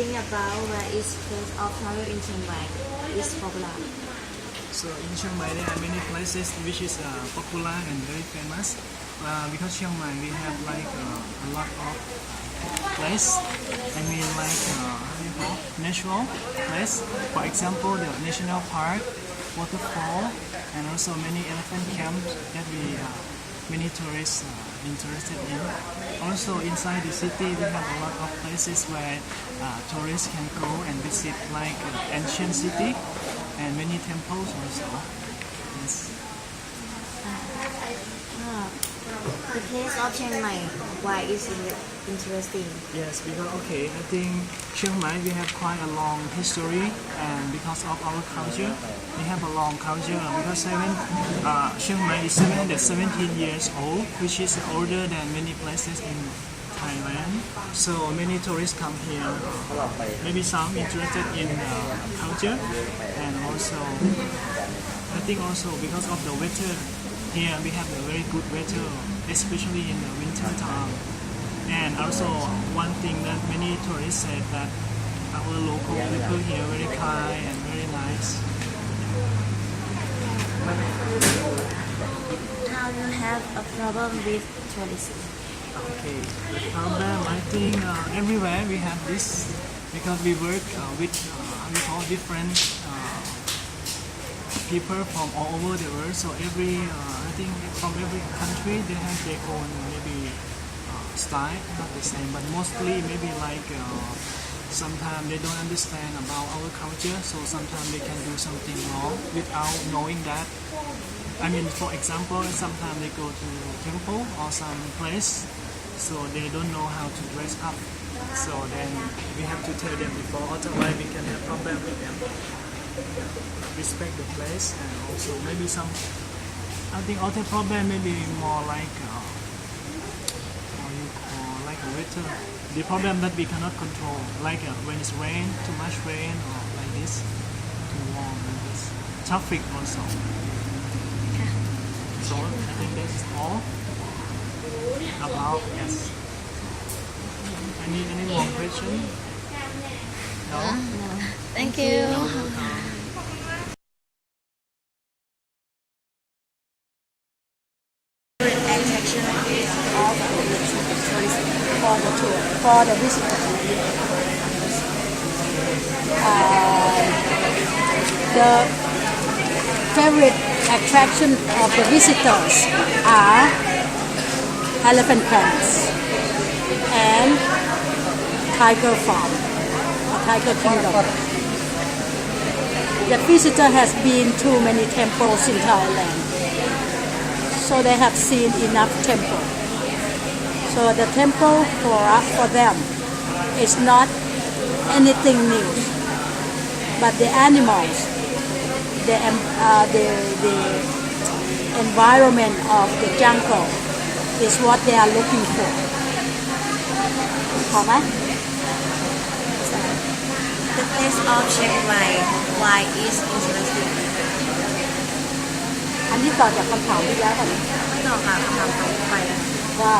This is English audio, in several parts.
think about where is place of travel in Chiang Mai is popular? So in Chiang Mai there are many places which is uh, popular and very famous. Uh, because Chiang Mai we have like uh, a lot of place. I mean like uh, natural place. For example, the national park, waterfall, and also many elephant camps that we uh, many tourists uh, interested in. Also inside the city we have a lot of places where uh, tourists can go and visit like uh, ancient city and many temples also. Yes. The place of Chiang Mai, why is it interesting? Yes, because okay, I think Chiang Mai we have quite a long history, and because of our culture, we have a long culture. Because seven, uh, Chiang Mai is 717 years old, which is older than many places in Thailand. So many tourists come here. Maybe some interested in uh, culture, and also I think also because of the weather here we have a very good weather, especially in the winter time. And also one thing that many tourists said that our local people here are very kind and very nice. How you have a problem with tourism? Okay, the problem I think uh, everywhere we have this because we work uh, with uh, how you call different people from all over the world. So every uh, I think from every country they have their own maybe uh, style, not the same, but mostly maybe like uh, sometimes they don't understand about our culture. So sometimes they can do something wrong without knowing that. I mean, for example, sometimes they go to temple or some place, so they don't know how to dress up. So then we have to tell them before, otherwise we can have problem with them. Respect the place and also maybe some. I think other problem maybe more like uh, how you call like a weather. The problem that we cannot control, like uh, when it's rain, too much rain, or like this, too warm, like this. Traffic also. So I think that's all about yes. Any any more question? No. no. Thank you of tourism for the tour, for the. Uh, the favorite attraction of the visitors are elephant camps and tiger farm tiger kingdom. The visitor has been to many temples in Thailand, so they have seen enough temple. So the temple for for them is not anything new, but the animals, the em- uh, the the environment of the jungle is what they are looking for. พอไหม The place of Chiang Mai, why is interesting? อันนี้ต่อจากคำถามที่แล้วก่อน ไม่ตอบค่ะคำถามต่อไปแล้ว ว่า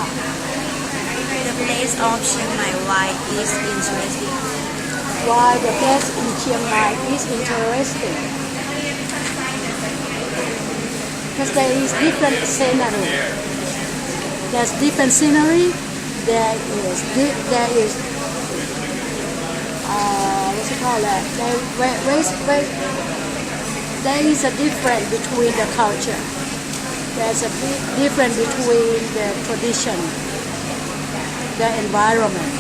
the place of Chiang Mai, why is interesting? why the place in Chiang Mai is interesting. Because there is different scenery. There's different scenery. There is there is uh, what's it called? That there, where, where, there is a difference between the culture. There's a big difference between the tradition, the environment,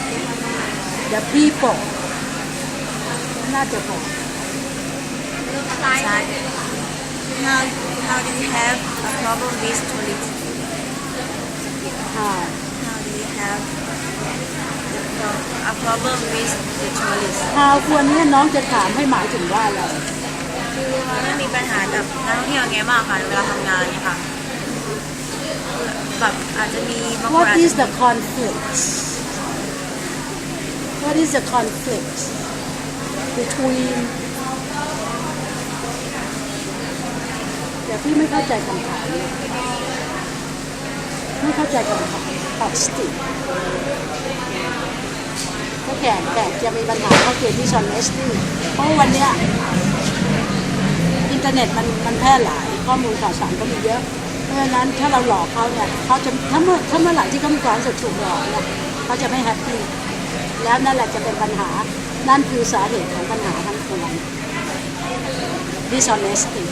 the people, not the home. Sad. How, how do you have a problem with tourism? How? How do you have the pro- a problem with the tourists? How ควรเนี่ยน้องจะถามให้หมายถึงว่าอะไร คือมันมีปัญหากับนักท่องเที่ยวเงี้ยมากค่ะเวลาทำงานเนี่ยค่ะ แบบอาจจะมีบางคน What อาจ is จะ the conflict What is the conflict between เดี๋ยวพี่ไม่เข้าใจคำถามเนี่ยไม่เข้าใจคำถามตอบสติถ้าแขกแขกจะมีปัญหาเขาเขียนที่ชอนเนสตี้เพราะวันเนี้ยอินเทอร์เน็ตมันมันแพร่หลายข้อมูลข่าวสารก็มีเยอะ เพราะฉะนั้นถ้าเราหลอกเขาเนี่ยเขาจะถ้าเมื่อถ้าเมื่อไหร่ที่เขามีความรู้สึกถูกหลอกเนี่ยเขาจะไม่แฮปปี้แล้วนั่นแหละจะเป็นปัญหา นั่นคือสาเหตุของปัญหาทั้งปวง dishonesty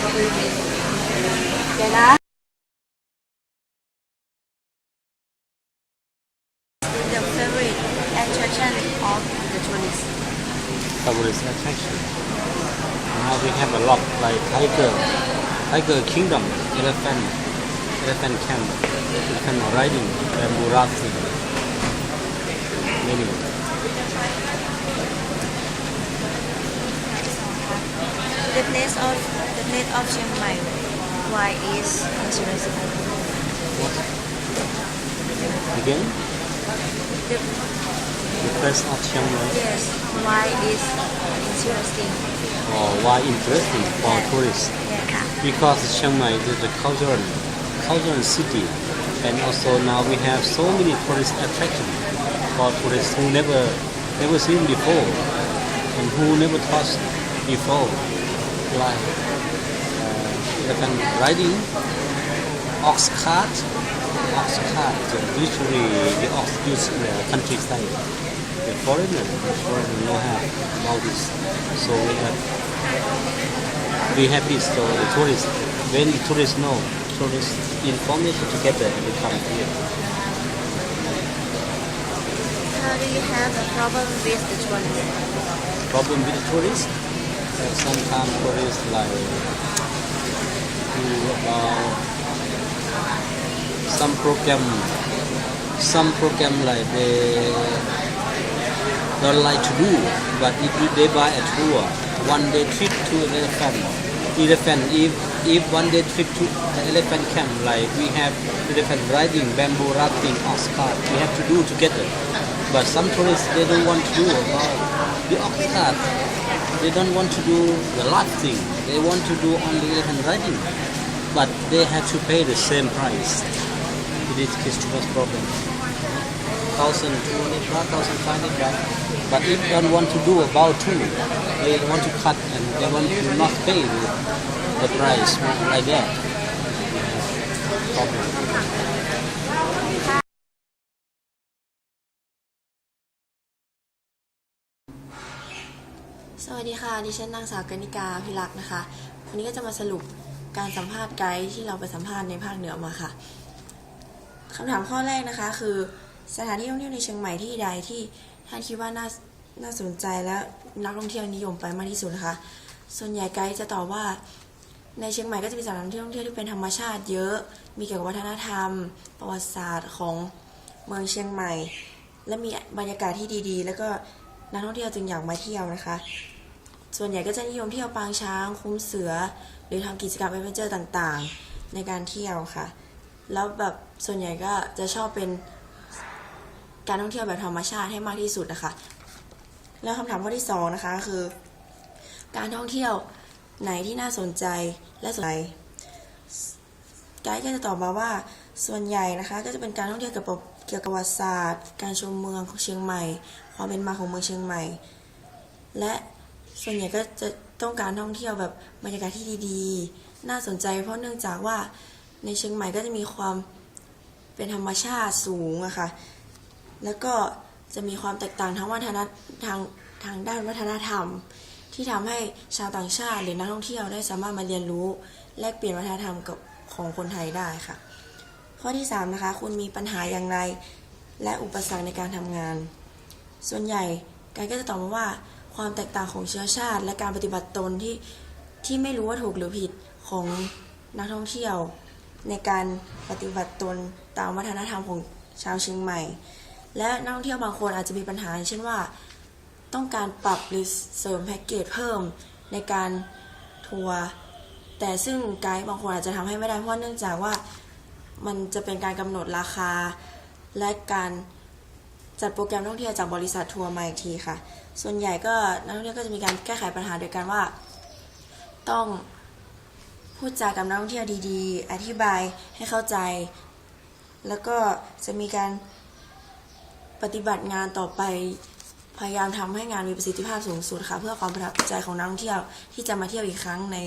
โอเคนะ The favorite attraction of the tourists. favorite attraction. Now we have a lot like tiger, tiger kingdom, elephant, elephant camp, elephant riding, bamboo rafting, many. The place of the place of Chiang Mai. Why is interesting? Again, The, the place of Chiang Mai, yes. Why is interesting? or why interesting for tourists? Yeah. Because Chiang Mai is a cultural, cultural city, and also now we have so many tourist attractions for tourists who never, never seen before, and who never touched before, like uh, elephant riding, ox cart, ox cart. uh, Usually the ox use in the countryside. The foreigner, the foreigner know have about this, so we have we have this so the tourists when the tourists know tourists information together they come here. How do you have a problem with the tourists? problem with the tourists uh, sometimes tourists like do about some program some program like they don't like to do but if they buy a tour one day trip to an elephant. Elephant if if one day trip to the elephant camp like we have elephant riding bamboo rafting ox cart we have to do together. But some tourists they don't want to do about the ox cart they don't want to do the last thing. They want to do only elephant riding. But they have to pay the same price. It is customer's problem. Thousand two hundred baht, thousand five hundred baht. But if they want to do about two, they want to cut and they want to not pay the, price like that. Problem. สวัสดีค่ะดิฉันนางสาวกนิกาพิรักษ์นะคะ วันนี้ก็จะมาสรุปการสัมภาษณ์ไกด์ที่เราไปสัมภาษณ์ในภาคเหนือมาค่ะคำถามข้อแรกนะคะคือ สถานที่ท่องเที่ยวในเชียงใหม่ที่ใดที่ท่านคิดว่าน่าน่าสนใจและนักท่องเที่ยวนิยมไปมากที่สุดนะคะ ส่วนใหญ่ไกด์จะตอบว่า ในเชียงใหม่ก็จะมีสถานที่ท่องเที่ยวที่เป็นธรรมชาติเยอะ มีเกี่ยวกับวัฒนธรรม ประวัติศาสตร์ของเมืองเชียงใหม่ และมีบรรยากาศที่ดีๆ แล้วก็นักท่องเที่ยวจึงอยากมาเที่ยวนะคะ ส่วนใหญ่ก็จะนิยมเที่ยวปางช้าง คุ้มเสือ หรือทำกิจกรรมเอเวนเจอร์ต่างๆ ในการเที่ยวค่ะ แล้วแบบส่วนใหญ่ก็จะชอบเป็น การท่องเที่ยวแบบธรรมชาติให้มากที่สุดนะคะ แล้วคำถามข้อที่สองนะคะคือ การท่องเที่ยวไหนที่น่าสนใจและสนใจไกด์ก็จะตอบมาว่าส่วนใหญ่นะคะก็จะเป็นการท่องเที่ยวเกี่ยวกับเกี่ยวกับประวัติศาสตร์ การชมเมืองของเชียงใหม่ ความเป็นมาของเมืองเชียงใหม่ และส่วนใหญ่ก็จะต้องการท่องเที่ยวแบบบรรยากาศที่ดีๆ น่าสนใจ เพราะเนื่องจากว่าในเชียงใหม่ก็จะมีความเป็นธรรมชาติสูงอะค่ะ แล้วก็จะมีความแตกต่างทางวัฒนทางทางด้านวัฒนธรรม ที่ทำให้ชาวต่างชาติหรือนักท่องเที่ยวได้สามารถมาเรียนรู้ แลกเปลี่ยนวัฒนธรรมกับของคนไทยได้ค่ะ ข้อที่สามนะคะ คุณมีปัญหาอย่างไร และอุปสรรคในการทำงาน ส่วนใหญ่กด์ก็จะตอบมาว่า ความแตกต่างของเชื้อชาติ และการปฏิบัติตนที่ที่ไม่รู้ว่าถูกหรือผิดของนักท่องเที่ยว ในการปฏิบัติตนตามวัฒนธรรมของชาวเชียงใหม่ และนักท่องเที่ยวบางคนอาจจะมีปัญหาเช่นว่า ต้องการปรับหรือเสริมแพ็กเกจเพิ่มในการทัวร์แต่ซึ่งไกด์บางคนอาจจะทำให้ไม่ได้เพราะาเนื่องจากว่ามันจะเป็นการกำหนดราคา และการจัดโปรแกรมท่องเที่ยวจากบริษัททัวร์มาอีกทีค่ะ ส่วนใหญ่ก็นักท่องเที่ยวก็จะมีการแก้ไขปัญหาโดยการว่า ต้องพูดจากับนักท่องเที่ยวดีๆ อธิบายให้เข้าใจ แล้วก็จะมีการ ปฏิบัติงานต่อไปพยายามทำให้งานมีประสิทธิภาพสูงสุดค่ะ เพื่อความประทับใจของนักท่องเที่ยวที่จะมาเที่ยวอีกครั้งใน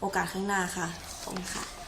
โอกาสข้างหน้าค่ะขอบคุณค่ะ